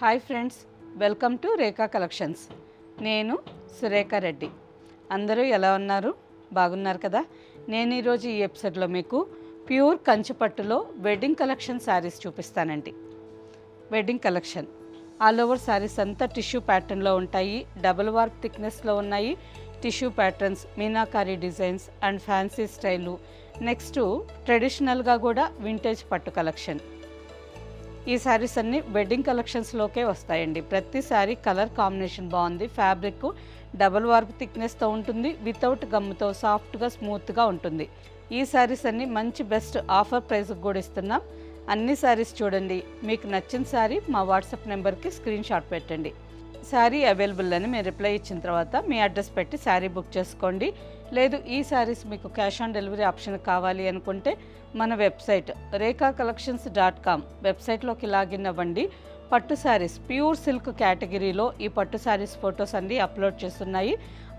Hi friends welcome to Rekha collections. నేను సురేఖ రెడ్డి. అందరూ ఎలా ఉన్నారు? బాగున్నారు కదా? నేను ఈరోజు ఈ ఎపిసోడ్లో మీకు ప్యూర్ కంచిపట్టులో వెడ్డింగ్ కలెక్షన్ శారీస్ చూపిస్తానండి. Wedding collection. All over saris అంతా టిష్యూ ప్యాటర్న్లో ఉంటాయి. డబుల్ వార్ప్ థిక్నెస్లో ఉన్నాయి. Tissue patterns meenakari designs and fancy style. Next ట్రెడిషనల్గా కూడా వింటేజ్ పట్టు కలెక్షన్. ఈ శారీస్ అన్ని వెడ్డింగ్ కలెక్షన్స్లోకే వస్తాయండి. ప్రతి శారీ కలర్ కాంబినేషన్ బాగుంది. ఫ్యాబ్రిక్ డబల్ వార్ప్ థిక్నెస్తో ఉంటుంది. వితౌట్ గమ్ముతో సాఫ్ట్గా స్మూత్గా ఉంటుంది. ఈ శారీస్ అన్ని మంచి బెస్ట్ ఆఫర్ ప్రైస్కి కూడా ఇస్తున్నాం. అన్ని శారీస్ చూడండి. మీకు నచ్చిన శారీ మా వాట్సాప్ నెంబర్కి స్క్రీన్ షాట్ పెట్టండి. శారీ అవైలబుల్ అని మీరు రిప్లై ఇచ్చిన తర్వాత మీ అడ్రస్ పెట్టి శారీ బుక్ చేసుకోండి. లేదు ఈ శారీస్ మీకు క్యాష్ ఆన్ డెలివరీ ఆప్షన్ కావాలి అనుకుంటే మన website Rekha collections dot com వెబ్సైట్లోకి లాగిన్ అవ్వండి. పట్టు శారీస్ ప్యూర్ సిల్క్ కేటగిరీలో ఈ పట్టు శారీస్ ఫొటోస్ అన్ని అప్లోడ్ చేస్తున్నాయి.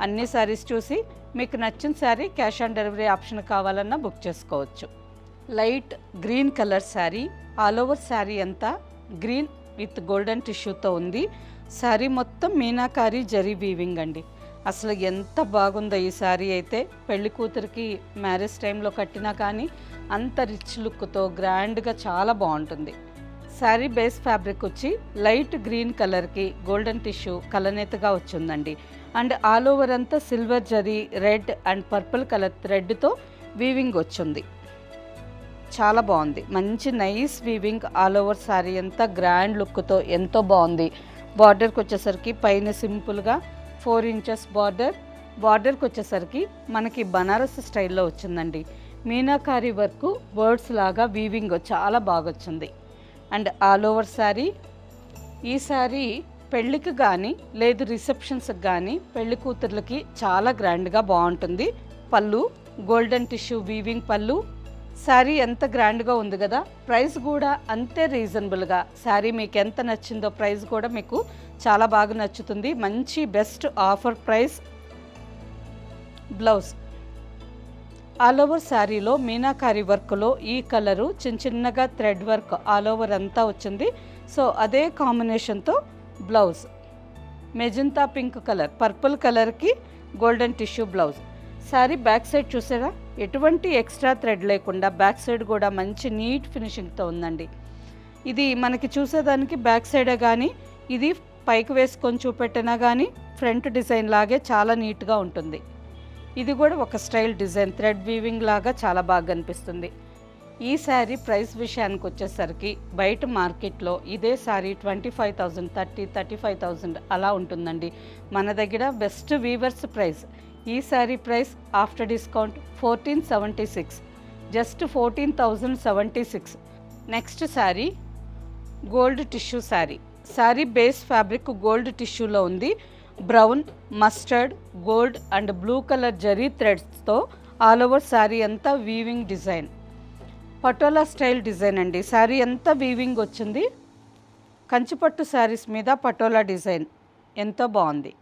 అన్ని శారీస్ చూసి మీకు నచ్చిన sari cash on delivery option కావాలన్నా బుక్ చేసుకోవచ్చు. Light green colour sari all over sari అంతా గ్రీన్ విత్ గోల్డెన్ టిష్యూతో ఉంది. శారీ మొత్తం మీనాకారి జరీ వీవింగ్ అండి. అసలు ఎంత బాగుందో ఈ శారీ అయితే. పెళ్ళి కూతురికి మ్యారేజ్ టైంలో కట్టినా కానీ అంత రిచ్ లుక్తో గ్రాండ్గా చాలా బాగుంటుంది. శారీ బేస్ ఫ్యాబ్రిక్ వచ్చి లైట్ గ్రీన్ కలర్కి గోల్డెన్ టిష్యూ కలనేతగా వచ్చిందండి. అండ్ ఆల్ ఓవర్ అంతా silver zari red and purple colour థ్రెడ్తో వీవింగ్ వచ్చింది. చాలా బాగుంది. మంచి nice weaving all over sari అంతా గ్రాండ్ లుక్తో ఎంతో బాగుంది. బార్డర్కి వచ్చేసరికి పైన సింపుల్గా ఫోర్ ఇంచెస్ బార్డర్. బార్డర్కి వచ్చేసరికి మనకి బనారస్ స్టైల్లో వచ్చిందండి. మీనాకారి వర్క్ బర్డ్స్ లాగా వీవింగ్ చాలా బాగా వచ్చింది అండ్ ఆల్ ఓవర్ శారీ. ఈ శారీ పెళ్ళికి కానీ లేదు రిసెప్షన్స్కి కానీ పెళ్ళి కూతుర్లకి చాలా గ్రాండ్గా బాగుంటుంది. పళ్ళు గోల్డెన్ టిష్యూ వీవింగ్ పళ్ళు. శారీ ఎంత గ్రాండ్గా ఉంది కదా ప్రైస్ కూడా అంతే రీజనబుల్గా. శారీ మీకు ఎంత నచ్చిందో ప్రైస్ కూడా మీకు చాలా బాగా నచ్చుతుంది. మంచి best offer price blouse. All over శారీలో మీనాకారి వర్క్లో ఈ కలరు చిన్న చిన్నగా థ్రెడ్ వర్క్ ఆల్ ఓవర్ అంతా వచ్చింది. సో అదే కాంబినేషన్తో blouse. Magenta pink colour purple కలర్కి golden tissue blouse. Sari back side చూసారా? ఎటువంటి ఎక్స్ట్రా థ్రెడ్ లేకుండా బ్యాక్ సైడ్ కూడా మంచి నీట్ ఫినిషింగ్తో ఉందండి. ఇది మనకి చూసేదానికి బ్యాక్ సైడే కానీ ఇది పైకి వేసుకొని చూపెట్టినా కానీ ఫ్రంట్ డిజైన్ లాగే చాలా నీట్గా ఉంటుంది. ఇది కూడా ఒక స్టైల్ డిజైన్ థ్రెడ్ వీవింగ్ లాగా చాలా బాగా అనిపిస్తుంది ఈ శారీ ప్రైస్ విషయానికి వచ్చేసరికి బయట మార్కెట్లో ఇదే sari twenty five thousand thirty thirty five thousand అలా ఉంటుందండి. మన దగ్గర బెస్ట్ వీవర్స్ ప్రైస్. ఈ sari price after discount fourteen seventy six just fourteen thousand seventy six. Next sari gold tissue sari. Sari base fabric gold టిష్యూలో ఉంది. Brown mustard gold and blue colour zari థ్రెడ్స్తో all over sari అంతా weaving design. Patola style design అండి. శారీ అంతా weaving వచ్చింది? కంచిపట్టు శారీస్ మీద patola design. ఎంతో బాగుంది.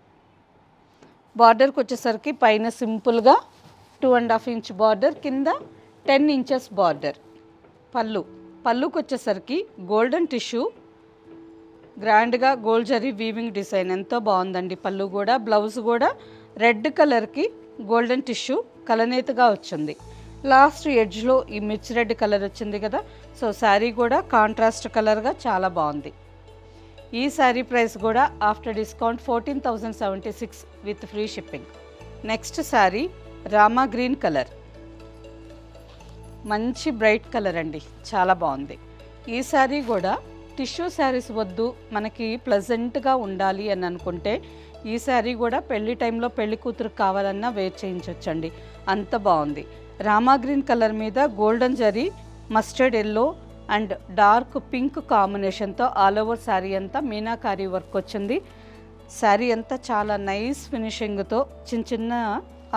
బార్డర్కి వచ్చేసరికి పైన సింపుల్గా two and half inch border కింద టెన్ ఇంచెస్ బార్డర్. పళ్ళు. పళ్ళుకి వచ్చేసరికి గోల్డెన్ టిష్యూ గ్రాండ్గా గోల్డ్ జరీ వీవింగ్ డిజైన్. ఎంతో బాగుందండి. పళ్ళు కూడా బ్లౌజ్ కూడా రెడ్ కలర్కి గోల్డెన్ టిష్యూ కలనేతగా వచ్చింది. లాస్ట్ ఎడ్జ్లో ఈ మిర్చి రెడ్ కలర్ వచ్చింది కదా సో శారీ కూడా కాంట్రాస్ట్ కలర్గా చాలా బాగుంది. ఈ శారీ ప్రైస్ కూడా after discount fourteen thousand seventy six with free shipping. Next sari Rama green colour. మంచి బ్రైట్ కలర్ అండి. చాలా బాగుంది. ఈ శారీ కూడా టిష్యూ శారీస్ వద్దు మనకి ప్లజెంట్గా ఉండాలి అని అనుకుంటే ఈ శారీ కూడా పెళ్ళి టైంలో పెళ్ళి కూతురుకు కావాలన్నా వేర్ చేయించవచ్చండి అంత బాగుంది. రామా గ్రీన్ కలర్ మీద golden zari mustard yellow and dark pink కాంబినేషన్తో ఆల్ ఓవర్ శారీ అంతా మీనాకారీ వర్క్ వచ్చింది. శారీ అంతా చాలా నైస్ ఫినిషింగ్తో చిన్న చిన్న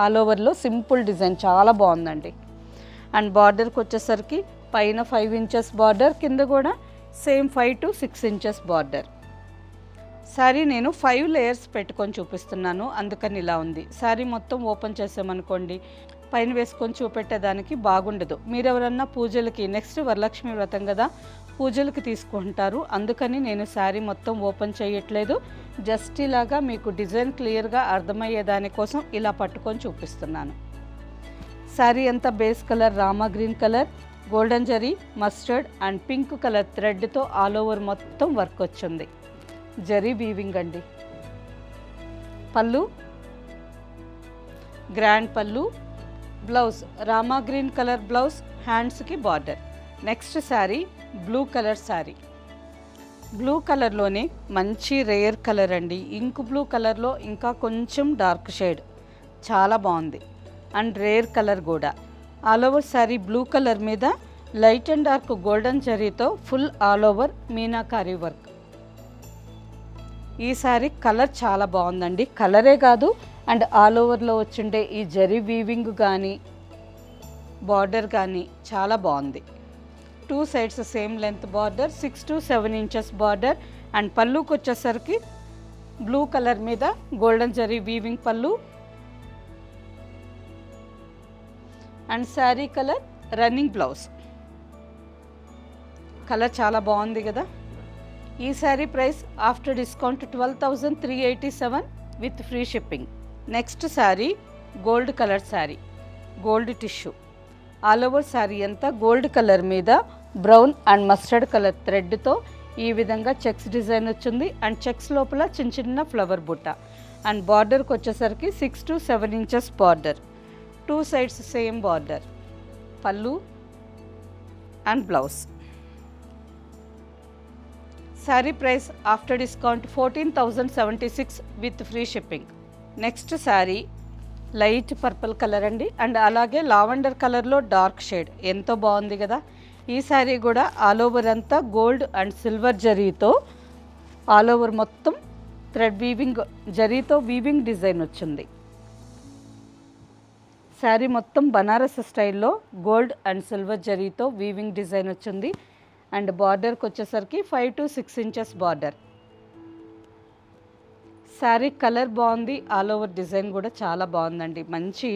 ఆల్ ఓవర్లో సింపుల్ డిజైన్ చాలా బాగుందండి. అండ్ బార్డర్కి వచ్చేసరికి పైన ఫైవ్ ఇంచెస్ బార్డర్ కింద కూడా same five to six inches border. Sari నేను ఫైవ్ లేయర్స్ పెట్టుకొని చూపిస్తున్నాను అందుకని ఇలా ఉంది. శారీ మొత్తం ఓపెన్ చేసామనుకోండి పైన వేసుకొని చూపెట్టేదానికి బాగుండదు. మీరెవరన్నా పూజలకి నెక్స్ట్ వరలక్ష్మి వ్రతం కదా పూజలకి తీసుకుంటారు అందుకని నేను శారీ మొత్తం ఓపెన్ చేయట్లేదు. జస్ట్ ఇలాగా మీకు డిజైన్ క్లియర్గా అర్థమయ్యే దానికోసం ఇలా పట్టుకొని చూపిస్తున్నాను. శారీ అంతా base colour? Rama green colour. Golden zari mustard and pink colour థ్రెడ్తో ఆల్ ఓవర్ మొత్తం వర్క్ వచ్చింది. జరీ వీవింగ్ అండి. పళ్ళు. గ్రాండ్ పళ్ళు. Blouse. Rama green colour blouse హ్యాండ్స్కి border. Next sari blue colour sari. Blue కలర్లోనే మంచి రేర్ కలర్ అండి. ఇంక్ బ్లూ కలర్లో ఇంకా కొంచెం డార్క్ షేడ్. చాలా బాగుంది. అండ్ రేర్ కలర్ కూడా. All over sari blue colour మీద లైట్ అండ్ డార్క్ గోల్డెన్ జరీతో full all over meenakari work. ఈ శారీ కలర్ చాలా బాగుందండి. కలరే కాదు అండ్ ఆల్ ఓవర్లో వచ్చిండే ఈ జరీ వీవింగ్ కానీ బార్డర్ కానీ చాలా బాగుంది. Two sides same length border six to seven inches border and పళ్ళుకి వచ్చేసరికి బ్లూ కలర్ మీద గోల్డెన్ జరీ వీవింగ్ పళ్ళు and sari colour running blouse. Colour చాలా బాగుంది కదా? ఈ sari price after discount twelve thousand three eighty seven with free shipping. Next sari gold colour sari gold tissue. All over sari అంతా gold colour మీద brown and mustard colour థ్రెడ్తో ఈ విధంగా checks design వచ్చింది. అండ్ చెక్స్ లోపల చిన్న చిన్న flower బుట్ట. అండ్ బార్డర్కి వచ్చేసరికి six to seven inches border two sides same border పళ్ళు and blouse. Sari price after discount fourteen thousand seventy six with free shipping. Next sari light purple colour అండి. And అలాగే lavender కలర్లో dark shade. ఎంతో బాగుంది కదా. ఈ శారీ కూడా all over అంతా గోల్డ్ అండ్ సిల్వర్ జరీతో ఆల్ ఓవర్ మొత్తం థ్రెడ్ వీవింగ్ జరీతో వీవింగ్ డిజైన్ వచ్చింది. శారీ మొత్తం బనారస్ స్టైల్లో గోల్డ్ అండ్ సిల్వర్ జరీతో వీవింగ్ డిజైన్ వచ్చింది. అండ్ బార్డర్కి వచ్చేసరికి five to six inches border sari colour బాగుంది ఆల్ ఓవర్ డిజైన్ కూడా చాలా బాగుందండి. మంచి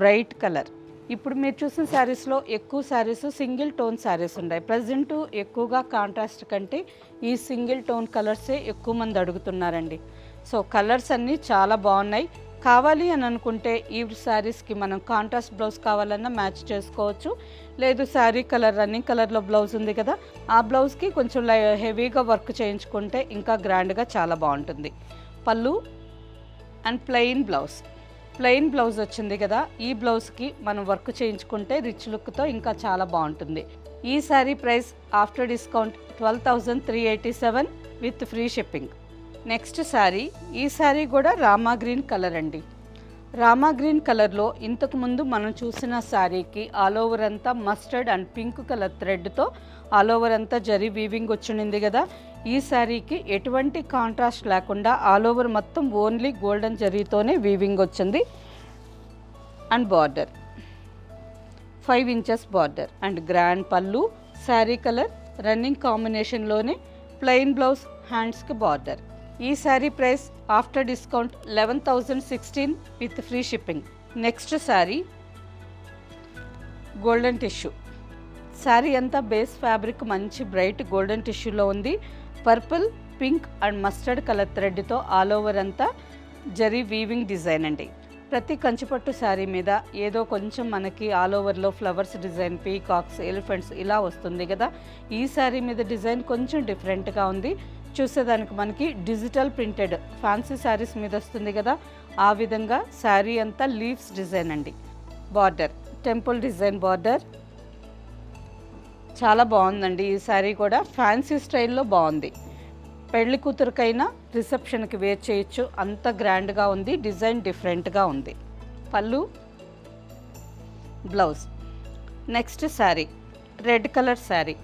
బ్రైట్ కలర్. ఇప్పుడు మీరు చూసిన శారీస్లో ఎక్కువ శారీస్ సింగిల్ టోన్ శారీస్ ఉన్నాయి. ప్రజెంట్ ఎక్కువగా కాంట్రాస్ట్ కంటే ఈ సింగిల్ టోన్ కలర్సే ఎక్కువ మంది అడుగుతున్నారండి. సో కలర్స్ అన్నీ చాలా బాగున్నాయి. కావాలి అని అనుకుంటే ఈ శారీస్కి మనం కాంట్రాస్ట్ బ్లౌజ్ కావాలన్నా మ్యాచ్ చేసుకోవచ్చు. లేదు శారీ కలర్ రన్నింగ్ కలర్లో బ్లౌజ్ ఉంది కదా ఆ బ్లౌజ్కి కొంచెం హెవీగా వర్క్ చేయించుకుంటే ఇంకా గ్రాండ్గా చాలా బాగుంటుంది. పళ్ళు and plain blouse plain blouse వచ్చింది కదా ఈ బ్లౌజ్కి మనం వర్క్ చేయించుకుంటే రిచ్ లుక్తో ఇంకా చాలా బాగుంటుంది. ఈ sari price after discount twelve thousand three eighty seven with free shipping. Next sari ఈ శారీ కూడా రామా గ్రీన్ కలర్ అండి. రామా గ్రీన్ కలర్లో ఇంతకుముందు మనం చూసిన శారీకి ఆల్ ఓవర్ అంతా మస్టర్డ్ అండ్ పింక్ కలర్ థ్రెడ్తో ఆల్ ఓవర్ అంతా జరీ వీవింగ్ వచ్చింది కదా. ఈ శారీకి ఎటువంటి కాంట్రాస్ట్ లేకుండా ఆల్ ఓవర్ మొత్తం ఓన్లీ గోల్డెన్ జరీతోనే వీవింగ్ వచ్చింది. And border. Five inches border and grand పళ్ళు శారీ కలర్ రన్నింగ్ కాంబినేషన్లోనే ప్లెయిన్ బ్లౌజ్ హ్యాండ్స్కి బార్డర్. ఈ sari price after discount eleven thousand sixteen with free shipping. Next sari golden tissue. Sari అంతా base fabric మంచి bright golden టిష్యూలో ఉంది. Purple pink and mustard colour థ్రెడ్తో all over అంతా zari weaving design అండి. ప్రతి కంచిపట్టు శారీ మీద ఏదో కొంచెం మనకి ఆల్ ఓవర్లో ఫ్లవర్స్ డిజైన్ పీకాక్స్ ఎలిఫెంట్స్ ఇలా వస్తుంది కదా. ఈ శారీ మీద డిజైన్ కొంచెం డిఫరెంట్గా ఉంది. చూసేదానికి మనకి డిజిటల్ ప్రింటెడ్. ఫ్యాన్సీ శారీస్ మీద వస్తుంది కదా. ఆ విధంగా శారీ అంతా లీవ్స్ డిజైన్ అండి. బార్డర్ టెంపుల్ డిజైన్ బార్డర్ చాలా బాగుందండి. ఈ శారీ కూడా ఫ్యాన్సీ స్టైల్లో బాగుంది. పెళ్ళి కూతురికైనా రిసెప్షన్కి వేర్ చేయొచ్చు. అంత గ్రాండ్గా ఉంది. డిజైన్ డిఫరెంట్గా ఉంది. పళ్ళు blouse next sari red colour sari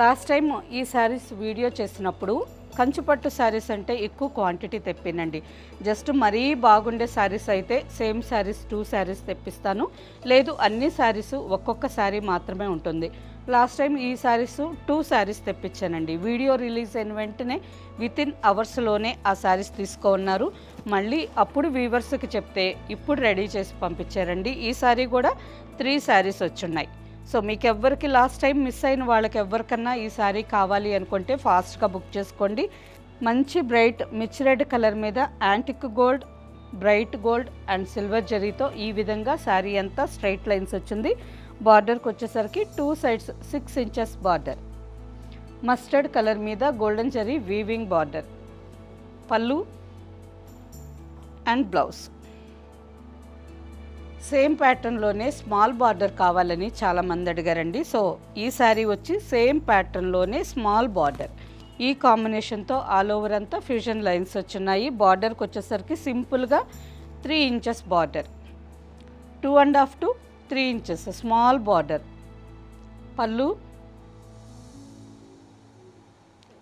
last time ఈ శారీస్ వీడియో చేసినప్పుడు కంచుపట్టు శారీస్ అంటే ఎక్కువ క్వాంటిటీ తెప్పినండి. జస్ట్ మరీ బాగుండే శారీస్ అయితే సేమ్ శారీస్ టూ శారీస్ తెప్పిస్తాను. లేదు అన్ని శారీస్ ఒక్కొక్క శారీ మాత్రమే ఉంటుంది. లాస్ట్ టైం ఈ శారీస్ టూ శారీస్ తెప్పించానండి. వీడియో రిలీజ్ అయిన వెంటనే విత్ ఇన్ అవర్స్లోనే ఆ శారీస్ తీసుకున్నారు. మళ్ళీ అప్పుడు వీవర్స్కి చెప్తే ఇప్పుడు రెడీ చేసి పంపించారండి. ఈ సారీ కూడా త్రీ శారీస్ వచ్చున్నాయి. సో మీకు ఎవ్వరికి లాస్ట్ టైం మిస్ అయిన వాళ్ళకి ఎవరికన్నా ఈ శారీ కావాలి అనుకుంటే ఫాస్ట్గా బుక్ చేసుకోండి. మంచి బ్రైట్ మిచ్ రెడ్ కలర్ మీద antique gold bright gold and silver జరీతో ఈ విధంగా శారీ అంతా స్ట్రైట్ లైన్స్ వచ్చింది. బార్డర్కి వచ్చేసరికి two sides six inches border mustard colour మీద గోల్డెన్ జరీ వీవింగ్ బార్డర్ పళ్ళు అండ్ బ్లౌజ్ సేమ్ ప్యాటర్న్లోనే స్మాల్ బార్డర్ కావాలని చాలామంది అడిగారండి. సో ఈ శారీ వచ్చి సేమ్ ప్యాటర్న్లోనే స్మాల్ బార్డర్ ఈ కాంబినేషన్తో ఆల్ ఓవర్ అంతా ఫ్యూజన్ లైన్స్ వచ్చున్నాయి. బార్డర్కి వచ్చేసరికి సింపుల్గా three inches border two and half to three inches small border పళ్ళు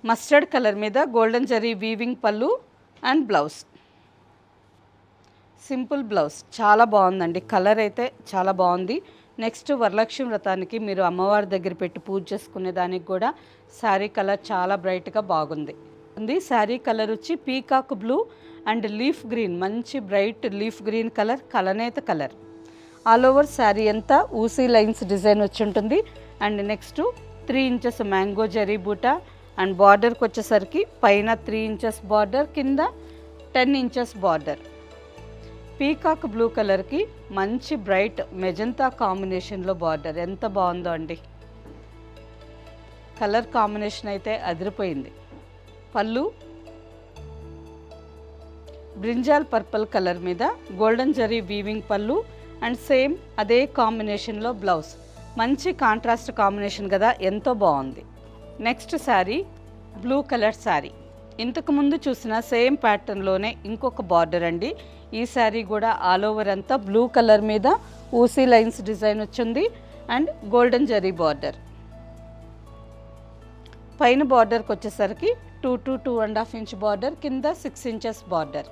మస్టర్డ్ కలర్ మీద గోల్డెన్ జరీ వీవింగ్ పళ్ళు అండ్ బ్లౌజ్ సింపుల్ బ్లౌజ్. చాలా బాగుందండి. కలర్ అయితే చాలా బాగుంది. నెక్స్ట్ వరలక్ష్మి వ్రతానికి మీరు అమ్మవారి దగ్గర పెట్టి పూజ చేసుకునే దానికి కూడా శారీ కలర్ చాలా బ్రైట్గా బాగుంది. ఉంది. శారీ కలర్ వచ్చి peacock blue and leaf green. మంచి బ్రైట్ లీఫ్ గ్రీన్ కలర్ కలనేత కలర్. ఆల్ ఓవర్ శారీ అంతా ఊసీ లైన్స్ డిజైన్ వచ్చి ఉంటుంది. And next three inches mango zari బూటా అండ్ బార్డర్కి వచ్చేసరికి పైన త్రీ ఇంచెస్ బార్డర్ కింద ten inches border peacock blue కలర్కి మంచి బ్రైట్ మెజంతా కాంబినేషన్లో బార్డర్. ఎంత బాగుందో అండి. కలర్ కాంబినేషన్ అయితే అదిరిపోయింది. పళ్ళు బ్రింజాల్ పర్పుల్ కలర్ మీద గోల్డెన్ జరీ వీవింగ్ పళ్ళు అండ్ సేమ్ అదే కాంబినేషన్లో బ్లౌజ్. మంచి కాంట్రాస్ట్ కాంబినేషన్ కదా ఎంతో బాగుంది. Next sari blue colour sari. ఇంతకుముందు చూసిన సేమ్ ప్యాటర్న్లోనే ఇంకొక బార్డర్ అండి. ఈ శారీ కూడా ఆల్ ఓవర్ అంతా బ్లూ కలర్ మీద ఊసీ లైన్స్ డిజైన్ వచ్చింది. అండ్ గోల్డెన్ జరీ బార్డర్ పైన బార్డర్కి వచ్చేసరికి two to two and half inch border కింద సిక్స్ ఇంచెస్ బార్డర్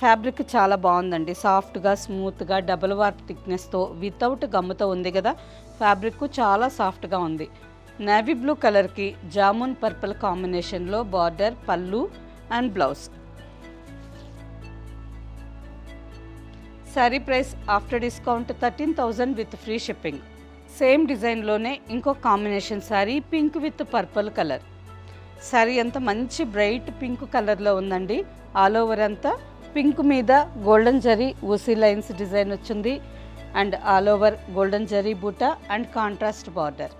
ఫ్యాబ్రిక్ చాలా బాగుందండి. సాఫ్ట్గా స్మూత్గా డబుల్ వార్ప్ థిక్నెస్తో వితౌట్ గమ్ముతో ఉంది కదా. ఫ్యాబ్రిక్ చాలా సాఫ్ట్గా ఉంది. నేవీ బ్లూ కలర్కి జామున్ పర్పుల్ కాంబినేషన్లో border pallu and blouse sari price after discount thirteen thousand with free shipping same డిజైన్లోనే ఇంకో combination sari pink with purple colour sari అంతా మంచి బ్రైట్ పింక్ కలర్లో ఉందండి ఆల్ ఓవర్ అంతా పింక్ మీద గోల్డెన్ జరీ ఊసీ లైన్స్ డిజైన్ వచ్చింది and all over golden zari buta and contrast border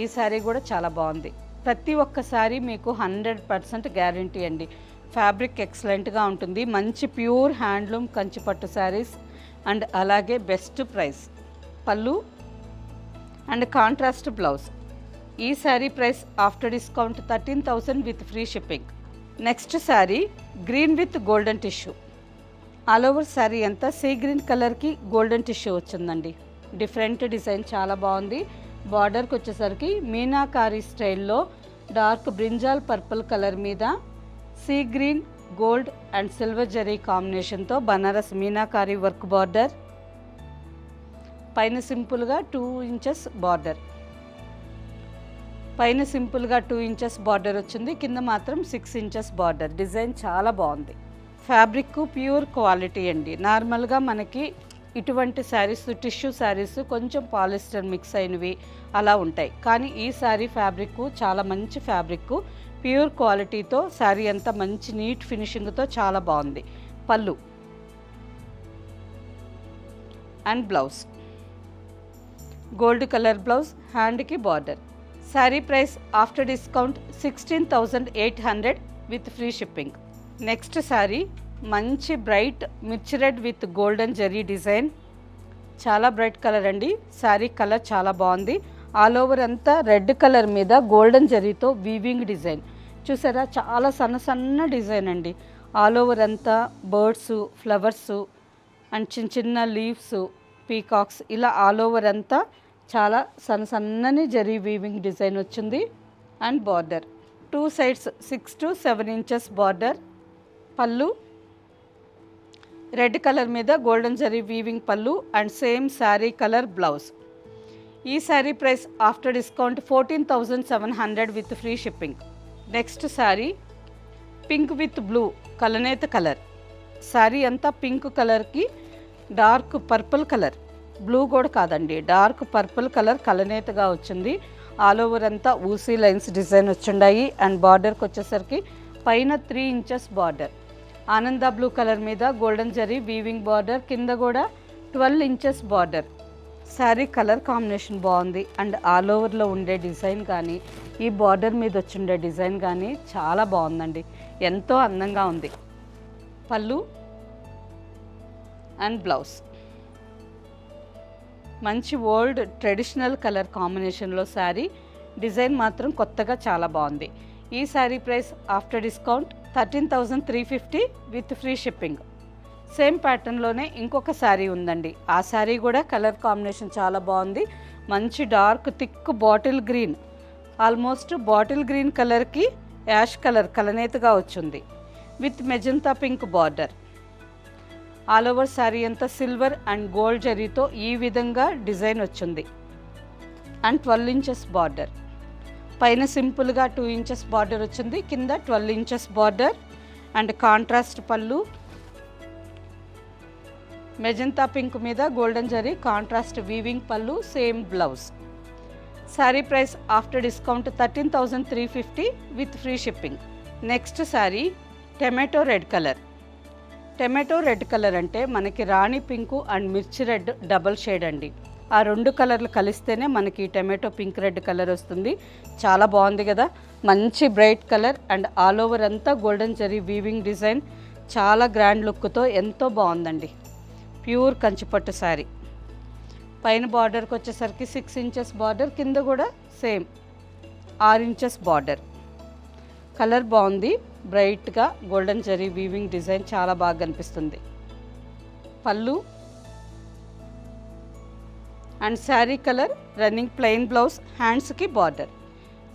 ఈ శారీ కూడా చాలా బాగుంది. ప్రతి ఒక్క శారీ మీకు హండ్రెడ్ పర్సెంట్ గ్యారంటీ అండి. ఫ్యాబ్రిక్ ఎక్సలెంట్గా ఉంటుంది. మంచి pure handloom Kanchipattu saris and అలాగే best price pallu and contrast blouse ఈ sari price after discount thirteen thousand with free shipping next sari green with golden tissue all over sari అంతా sea green కలర్కి golden tissue వచ్చిందండి. Different design చాలా బాగుంది. బార్డర్కి వచ్చేసరికి మీనాకారి స్టైల్లో డార్క్ బ్రింజాల్ పర్పుల్ కలర్ మీద sea green gold and silver zari కాంబినేషన్తో బనారస్ మీనాకారి వర్క్ బార్డర్. పైన సింపుల్గా టూ ఇంచెస్ బార్డర్. పైన సింపుల్గా టూ ఇంచెస్ బార్డర్ వచ్చింది. కింద మాత్రం సిక్స్ ఇంచెస్ బార్డర్. డిజైన్ చాలా బాగుంది. ఫ్యాబ్రిక్ ప్యూర్ క్వాలిటీ అండి. నార్మల్గా మనకి ఇటువంటి శారీస్ టిష్యూ శారీస్ కొంచెం పాలిస్టర్ మిక్స్ అయినవి అలా ఉంటాయి. కానీ ఈ శారీ ఫ్యాబ్రిక్ చాలా మంచి ఫ్యాబ్రిక్. ప్యూర్ క్వాలిటీతో శారీ అంతా మంచి నీట్ ఫినిషింగ్తో చాలా బాగుంది. Pallu. And blouse. Gold colour blouse హ్యాండ్కి border. Sari price after discount sixteen thousand eight hundred with free shipping. Next sari మంచి bright mirchi red with golden zari design. చాలా బ్రైట్ కలర్ అండి. Sari colour చాలా బాగుంది. All over అంతా red colour మీద golden జరీతో weaving design. చూసారా? చాలా సన్న సన్న డిజైన్ అండి. ఆల్ ఓవర్ అంతా బర్డ్స్ ఫ్లవర్స్ అండ్ చిన్న చిన్న లీవ్స్ పీకాక్స్ ఇలా ఆల్ ఓవర్ అంతా చాలా సన్న సన్నని జరీ వీవింగ్ డిజైన్ వచ్చింది. And border. Two sides six to seven inches border. Pallu red colour మీద golden zari weaving pallu and same sari colour blouse. ఈ sari price after discount fourteen thousand seven hundred with free shipping. Next sari pink with blue కలనేత colour. Sari అంతా pink కలర్కి dark purple colour. Blue కూడా కాదండి dark purple colour కలనేతగా వచ్చింది. All over అంతా ఊసీ lines design వచ్చిండాయి అండ్ బార్డర్కి వచ్చేసరికి పైన త్రీ ఇంచెస్ బార్డర్. ఆనంద బ్లూ కలర్ మీద గోల్డెన్ జరీ వీవింగ్ బార్డర్ కింద కూడా twelve inches border. Sari colour combination బాగుంది. అండ్ ఆల్ ఓవర్లో ఉండే డిజైన్ కానీ ఈ బార్డర్ మీద వచ్చిండే డిజైన్ కానీ చాలా బాగుందండి. ఎంతో అందంగా ఉంది. Pallu and blouse. మంచి ఓల్డ్ ట్రెడిషనల్ కలర్ కాంబినేషన్లో శారీ. డిజైన్ మాత్రం కొత్తగా చాలా బాగుంది. ఈ sari price after discount thirteen thousand three fifty with free shipping. Same ప్యాటర్న్లోనే ఇంకొక శారీ ఉందండి. ఆ శారీ కూడా కలర్ కాంబినేషన్ చాలా బాగుంది. మంచి dark thick bottle green. Almost bottle green కలర్కి యాష్ కలర్ కలనేతగా వచ్చింది. With magenta pink border. All over sari అంతా సిల్వర్ అండ్ గోల్డ్ జరీతో ఈ విధంగా డిజైన్ వచ్చింది. And twelve inches border. పైన సింపుల్గా టూ ఇంచెస్ బార్డర్ వచ్చింది. కింద twelve inches border and contrast pallu. Magenta pink మీద golden zari contrast weaving pallu same blouse. Sari price after discount thirteen thousand three fifty with free shipping. Next sari tomato red colour. Tomato red colour అంటే మనకి rani pink and mirchi red double shade అండి. ఆ రెండు కలర్లు కలిస్తేనే మనకి tomato pink red colour వస్తుంది. చాలా బాగుంది కదా. మంచి bright colour and all over అంతా గోల్డెన్ జరీ వీవింగ్ డిజైన్. చాలా గ్రాండ్ లుక్తో ఎంతో బాగుందండి. ప్యూర్ కంచిపట్టు శారీ. పైన బార్డర్కి వచ్చేసరికి సిక్స్ ఇంచెస్ బార్డర్ కింద కూడా సేమ్ ఆరు ఇంచెస్ బార్డర్. కలర్ బాగుంది. బ్రైట్గా గోల్డెన్ జరీ వీవింగ్ డిజైన్ చాలా బాగా కనిపిస్తుంది. Pallu and sari colour running plain blouse హ్యాండ్స్కి border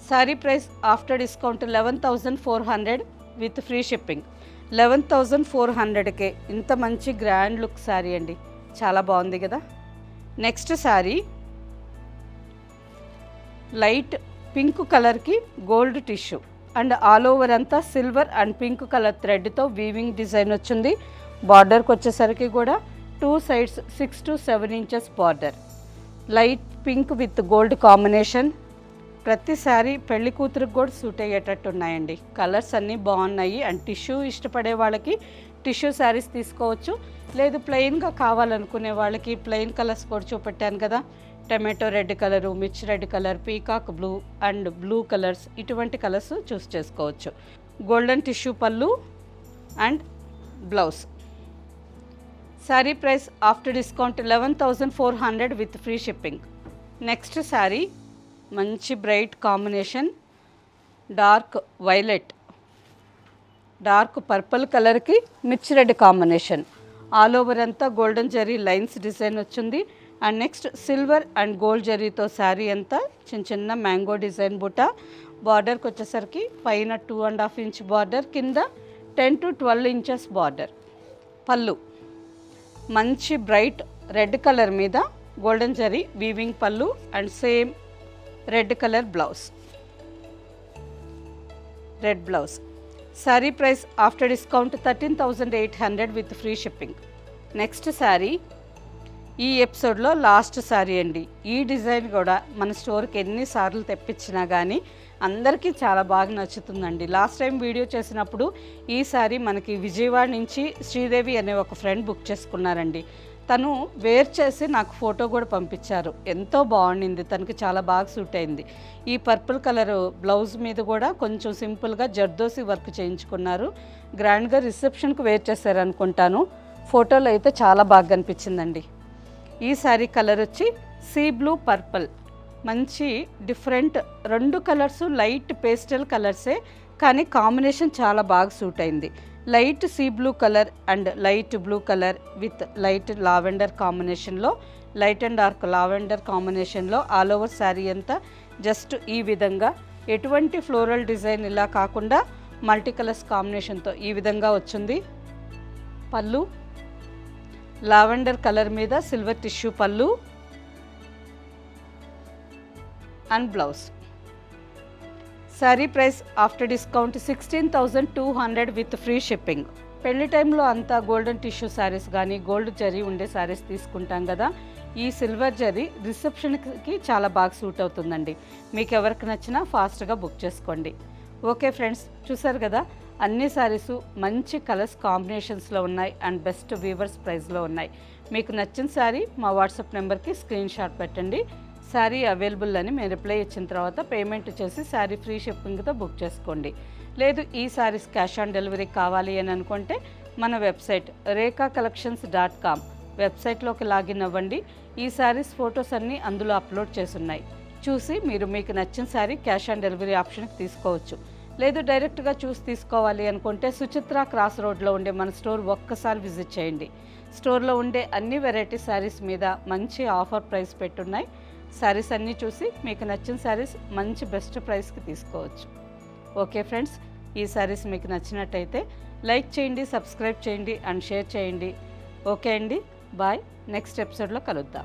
sari price after discount eleven thousand four hundred with free shipping. Eleven thousand four హండ్రెడ్కే ఇంత మంచి గ్రాండ్ లుక్ శారీ అండి. చాలా బాగుంది కదా? నెక్స్ట్ శారీ లైట్ పింక్ కలర్కి gold tissue. And all over అంతా silver and pink colour థ్రెడ్తో వీవింగ్ డిజైన్ వచ్చింది. బార్డర్కి వచ్చేసరికి కూడా two sides six to seven inches border light pink with gold combination. ప్రతిసారి పెళ్ళి కూతురికి కూడా సూట్ అయ్యేటట్టు ఉన్నాయండి కలర్స్ అన్నీ బాగున్నాయి. అండ్ టిష్యూ ఇష్టపడే వాళ్ళకి టిష్యూ శారీస్ తీసుకోవచ్చు. లేదు ప్లెయిన్గా కావాలనుకునే వాళ్ళకి ప్లెయిన్ కలర్స్ కూడా చూపెట్టాను కదా. Tomato red colour mirchi red colour peacock blue and blue colours ఇటువంటి కలర్స్ చూస్ చేసుకోవచ్చు. Golden tissue pallu and blouse. Sari price after discount eleven thousand four hundred with free shipping. Next sari మంచి bright combination dark violet. Dark purple కలర్కి mirchi red combination. All over అంతా golden zari lines design వచ్చింది. And next silver and gold జరీతో శారీ అంతా చిన్న చిన్న mango design బుట్ట. బార్డర్కి వచ్చేసరికి పైన two and half inch border కింద ten to twelve inches border. Pallu. మంచి బ్రైట్ రెడ్ కలర్ మీద golden zari weaving pallu and same red colour blouse. Red blouse. Sari price after discount thirteen thousand eight hundred with free shipping. Next sari ఈ ఎపిసోడ్లో last sari అండి. ఈ design కూడా మన స్టోర్కి ఎన్నిసార్లు తెప్పించినా కానీ అందరికీ చాలా బాగా నచ్చుతుందండి. లాస్ట్ టైం వీడియో చేసినప్పుడు ఈసారి మనకి విజయవాడ నుంచి శ్రీదేవి అనే ఒక ఫ్రెండ్ బుక్ చేసుకున్నారండి. తను వేర్ చేసి నాకు ఫోటో కూడా పంపించారు. ఎంతో బాగుండింది. తనకి చాలా బాగా సూట్ అయింది. ఈ పర్పుల్ కలర్ బ్లౌజ్ మీద కూడా కొంచెం సింపుల్గా జర్దోసి వర్క్ చేయించుకున్నారు. గ్రాండ్గా రిసెప్షన్కి వేర్ చేశారు అనుకుంటాను ఫోటోలో అయితే చాలా బాగా కనిపించిందండి. ఈ శారీ కలర్ వచ్చి సీ బ్లూ పర్పుల్. మంచి డిఫరెంట్ రెండు కలర్స్ లైట్ పేస్టల్ కలర్సే కానీ కాంబినేషన్ చాలా బాగా సూట్ అయింది. Light sea blue colour and light blue colour with light lavender కాంబినేషన్లో లైట్ అండ్ డార్క్ లావెండర్ కాంబినేషన్లో ఆల్ ఓవర్ శారీ అంతా జస్ట్ ఈ విధంగా. ఎటువంటి ఫ్లోరల్ డిజైన్ ఇలా కాకుండా మల్టీ కలర్స్ కాంబినేషన్తో ఈ విధంగా వచ్చింది. పళ్ళు లావెండర్ కలర్ మీద silver tissue pallu and blouse sari price after discount sixteen thousand two hundred with free shipping పెళ్ళి టైంలో అంతా గోల్డెన్ టిష్యూ శారీస్ కానీ గోల్డ్ జరీ ఉండే శారీస్ తీసుకుంటాం కదా ఈ సిల్వర్ జరీ రిసెప్షన్కి చాలా బాగా సూట్ అవుతుందండి మీకు ఎవరికి నచ్చినా ఫాస్ట్గా బుక్ చేసుకోండి ఓకే ఫ్రెండ్స్ చూసారు కదా అన్ని శారీస్ మంచి కలర్స్ కాంబినేషన్స్లో ఉన్నాయి అండ్ బెస్ట్ వీవర్స్ ప్రైస్లో ఉన్నాయి మీకు నచ్చిన శారీ మా వాట్సాప్ నెంబర్కి స్క్రీన్ షాట్ పెట్టండి శారీ అవైలబుల్ అని మేము రిప్లై ఇచ్చిన తర్వాత పేమెంట్ చేసి శారీ ఫ్రీ షిప్పింగ్తో బుక్ చేసుకోండి. లేదు ఈ శారీస్ క్యాష్ ఆన్ డెలివరీ కావాలి అని అనుకుంటే మన website Rekha collections dot com వెబ్సైట్లోకి లాగిన్ అవ్వండి. ఈ శారీస్ ఫొటోస్ అన్నీ అందులో అప్లోడ్ చేసున్నాయి. చూసి మీరు మీకు నచ్చిన శారీ క్యాష్ ఆన్ డెలివరీ ఆప్షన్కి తీసుకోవచ్చు. లేదు డైరెక్ట్గా చూసి తీసుకోవాలి అనుకుంటే సుచిత్ర క్రాస్ రోడ్లో ఉండే మన స్టోర్ ఒక్కసారి విజిట్ చేయండి. స్టోర్లో ఉండే అన్ని వెరైటీ శారీస్ మీద మంచి ఆఫర్ ప్రైస్ పెట్టున్నాయి. శారీస్ అన్నీ చూసి మీకు నచ్చిన శారీస్ మంచి బెస్ట్ ప్రైస్కి తీసుకోవచ్చు. ఓకే ఫ్రెండ్స్ ఈ శారీస్ మీకు నచ్చినట్టయితే లైక్ చేయండి సబ్స్క్రైబ్ చేయండి అండ్ షేర్ చేయండి. ఓకే అండి బాయ్. నెక్స్ట్ ఎపిసోడ్లో కలుద్దాం.